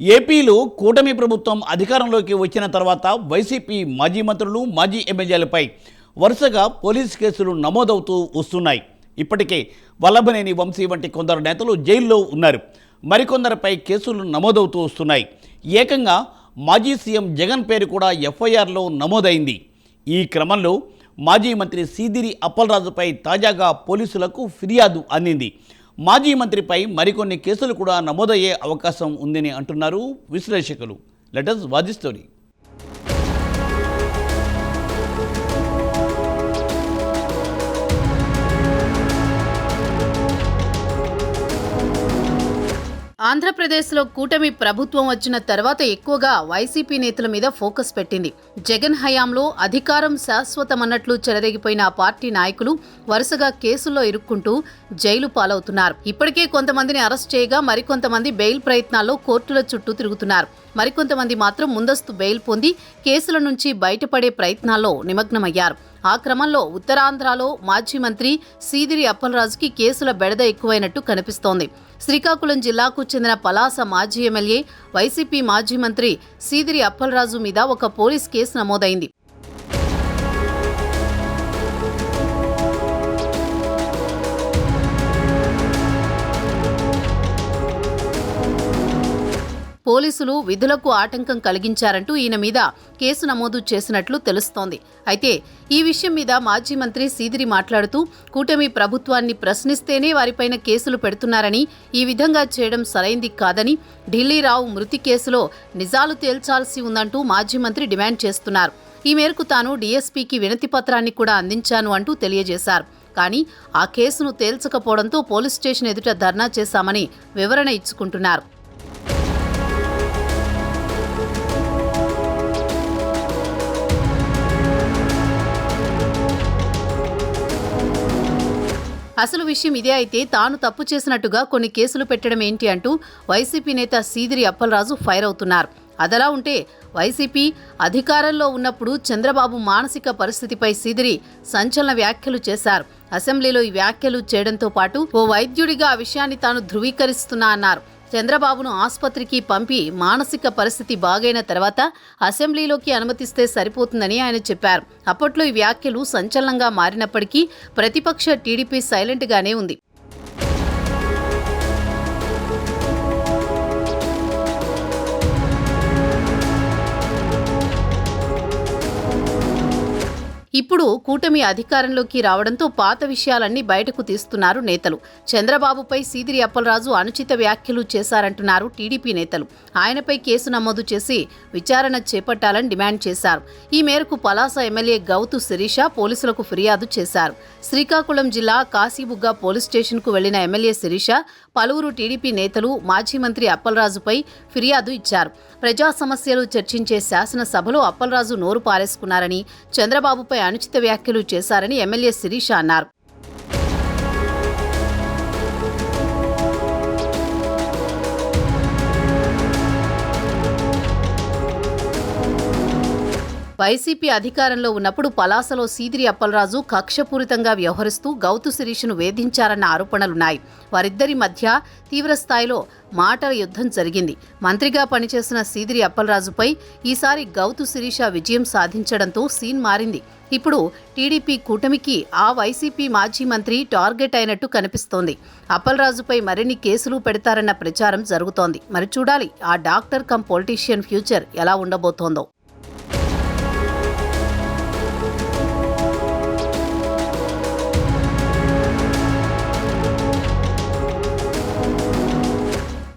ఏపీలో కూటమి ప్రభుత్వం అధికారంలోకి వచ్చిన తర్వాత వైసీపీ మాజీ మంత్రులు మాజీ ఎమ్మెల్యేలపై వరుసగా పోలీస్ కేసులు నమోదవుతూ వస్తున్నాయి. ఇప్పటికే వల్లభనేని వంశీ వంటి కొందరు నేతలు జైల్లో ఉన్నారు. మరికొందరిపై కేసులు నమోదవుతూ వస్తున్నాయి. ఏకంగా మాజీ సీఎం జగన్ పేరు కూడా ఎఫ్ఐఆర్లో నమోదైంది. ఈ క్రమంలో మాజీ మంత్రి సీదిరి అప్పలరాజుపై తాజాగా పోలీసులకు ఫిర్యాదు అందింది. మాజీ మంత్రిపై మరికొన్ని కేసులు కూడా నమోదయ్యే అవకాశం ఉందని అంటున్నారు విశ్లేషకులు. లెటర్స్ వాదిస్తోరీ ఆంధ్రప్రదేశ్లో కూటమి ప్రభుత్వం వచ్చిన తర్వాత ఎక్కువగా వైసీపీ నేతల మీద ఫోకస్ పెట్టింది. జగన్ హయాంలో అధికారం శాశ్వతమన్నట్లు చెలరేగిపోయిన ఆ పార్టీ నాయకులు వరుసగా కేసుల్లో ఇరుక్కుంటూ జైలు పాలవుతున్నారు. ఇప్పటికే కొంతమందిని అరెస్ట్ చేయగా మరికొంతమంది బెయిల్ ప్రయత్నాల్లో కోర్టుల చుట్టూ తిరుగుతున్నారు. మరికొంతమంది మాత్రం ముందస్తు బెయిల్ పొంది కేసుల నుంచి బయటపడే ప్రయత్నాల్లో నిమగ్నమయ్యారు. ఆ క్రమంలో ఉత్తరాంధ్రలో మాజీ మంత్రి సీదిరి అప్పలరాజుకి కేసుల బెడద ఎక్కువైనట్టు కనిపిస్తోంది. శ్రీకాకుళం జిల్లాకు చెందిన పలాస మాజీ ఎమ్మెల్యే వైసీపీ మాజీ మంత్రి సీదిరి అప్పలరాజు మీద ఒక పోలీస్ కేసు నమోదైంది. పోలీసులు విధులకు ఆటంకం కలిగించారంటూ ఈయన మీద కేసు నమోదు చేసినట్లు తెలుస్తోంది. అయితే ఈ విషయం మీద మాజీ మంత్రి సీదిరి మాట్లాడుతూ కూటమి ప్రభుత్వాన్ని ప్రశ్నిస్తేనే వారిపైన కేసులు పెడుతున్నారని ఈ విధంగా చేయడం సరైంది కాదని ఢిల్లీరావు మృతి కేసులో నిజాలు తేల్చాల్సి ఉందంటూ మాజీ మంత్రి డిమాండ్ చేస్తున్నారు. ఈ మేరకు తాను డీఎస్పీకి వినతి పత్రాన్ని కూడా అందించాను అంటూ తెలియజేశారు. కానీ ఆ కేసును తేల్చకపోవడంతో పోలీస్ స్టేషన్ ఎదుట ధర్నా చేశామని వివరణ ఇచ్చుకుంటున్నారు. అసలు విషయం ఇదే అయితే తాను తప్పు చేసినట్టుగా కొన్ని కేసులు పెట్టడం ఏంటి అంటూ వైసీపీ నేత సీదిరి అప్పలరాజు ఫైర్ అవుతున్నారు. అదలా ఉంటే వైసీపీ అధికారంలో ఉన్నప్పుడు చంద్రబాబు మానసిక పరిస్థితిపై సీదిరి సంచలన వ్యాఖ్యలు చేశారు. అసెంబ్లీలో ఈ వ్యాఖ్యలు చేయడంతో పాటు ఓ వైద్యుడిగా ఆ విషయాన్ని తాను ధృవీకరిస్తున్నా అన్నారు. చంద్రబాబును ఆసుపత్రికి పంపి మానసిక పరిస్థితి బాగైన తర్వాత అసెంబ్లీలోకి అనుమతిస్తే సరిపోతుందని ఆయన చెప్పారు. అప్పట్లో ఈ వ్యాఖ్యలు సంచలనంగా మారినప్పటికీ ప్రతిపక్ష టీడీపీ సైలెంట్గానే ఉంది. ఇప్పుడు కూటమి అధికారంలోకి రావడంతో పాత విషయాలన్నీ బయటకు తీస్తున్నారు నేతలు. చంద్రబాబుపై సీదిరి అప్పలరాజు అనుచిత వ్యాఖ్యలు చేశారంటున్నారు టీడీపీ నేతలు. ఆయనపై కేసు నమోదు చేసి విచారణ చేపట్టాలని డిమాండ్ చేశారు. ఈ మేరకు పలాస ఎమ్మెల్యే గౌతు శిరీష పోలీసులకు ఫిర్యాదు చేశారు. శ్రీకాకుళం జిల్లా కాశీబుగ్గ పోలీస్ స్టేషన్కు వెళ్ళిన ఎమ్మెల్యే శిరీష పలువురు టీడీపీ నేతలు మాజీ మంత్రి అప్పలరాజుపై ఫిర్యాదు ఇచ్చారు. ప్రజా సమస్యలు చర్చించే శాసనసభలో అప్పలరాజు నోరు పారేసుకున్నారని చంద్రబాబుపై అనుచిత వ్యాఖ్యలు చేశారని ఎమ్మెల్యే శిరీష అన్నారు. వైసీపీ అధికారంలో ఉన్నప్పుడు పలాసలో సీదిరి అప్పలరాజు కక్షపూరితంగా వ్యవహరిస్తూ గౌతు శిరీష్ను వేధించారన్న ఆరోపణలున్నాయి. వారిద్దరి మధ్య తీవ్రస్థాయిలో మాటల యుద్ధం జరిగింది. మంత్రిగా పనిచేసిన సీదిరి అప్పలరాజుపై ఈసారి గౌతు శిరీష విజయం సాధించడంతో సీన్ మారింది. ఇప్పుడు టీడీపీ కూటమికి ఆ వైసీపీ మాజీ మంత్రి టార్గెట్ అయినట్టు కనిపిస్తోంది. అప్పలరాజుపై మరిన్ని కేసులు పెడతారన్న ప్రచారం జరుగుతోంది. మరి చూడాలి ఆ డాక్టర్ కమ్ పొలిటీషియన్ ఫ్యూచర్ ఎలా ఉండబోతోందో.